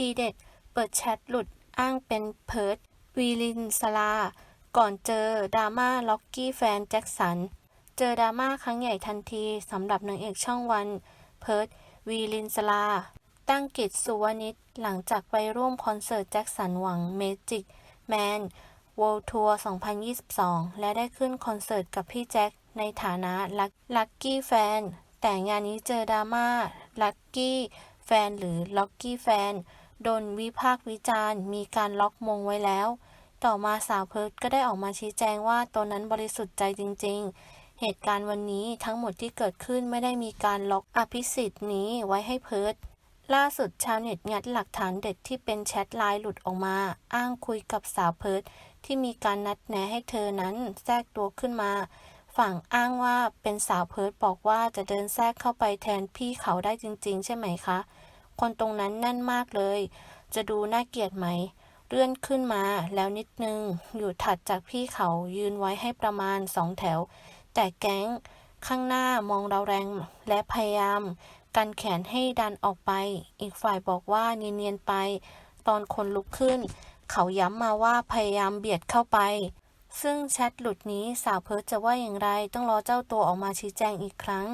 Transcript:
ทีเด็ด เปิดแชทหลุดอ้างเป็นเพิร์ดวีลินสลา ก่อนเจอดราม่าล็อกกี้แฟนแจ็คสัน เจอดราม่าครั้งใหญ่ทันทีสำหรับนางเอกช่องวัน เพิร์ดวีลินสลา ตั้งกิจสุวนิชหลังจากไปร่วมคอนเสิร์ตแจ็คสันหวังเมจิกแมน World Tour 2022 และได้ขึ้นคอนเสิร์ตกับพี่แจ็คในฐานะลัคกี้แฟน แต่งานนี้เจอดราม่าลัคกี้แฟนหรือล็อกกี้แฟน โดนวิพากษ์วิจารณ์ มีการล็อกมงไว้แล้ว ต่อมาสาวเพิร์ดก็ได้ออกมาชี้แจงว่าตนนั้นบริสุทธิ์ใจจริง ๆ เหตุการณ์วันนี้ทั้งหมดที่เกิดขึ้นไม่ได้มีการล็อกอภิสิทธิ์นี้ไว้ให้เพิร์ดล่าสุดชาวเน็ตงัดหลักฐานเด็ดที่เป็นแชทไลน์หลุดออกมา อ้างคุยกับสาวเพิร์ดที่มีการนัดแนะให้เธอนั้นแทรกตัวขึ้นมา ฝั่งอ้างว่าเป็นสาวเพิร์ดบอกว่าจะเดินแทรกเข้าไปแทนพี่เขาได้จริง ๆ ใช่ไหมคะ คนตรงนั้นแน่นมากเลย จะดูน่าเกลียดไหม เลื่อนขึ้นมาแล้วนิดนึง อยู่ถัดจากพี่เขายืนไว้ให้ประมาณสองแถว แต่แก๊งข้างหน้ามองเราแรงและพยายาม กันแขนให้ดันออกไป อีกฝ่ายบอกว่าเนียนๆไป ตอนคนลุกขึ้น เขาย้ำมาว่าพยายามเบียดเข้าไป ซึ่งแชทหลุดนี้สาวเพิร์จะว่าอย่างไรต้องรอเจ้าตัวออกมาชี้แจงอีกครั้ง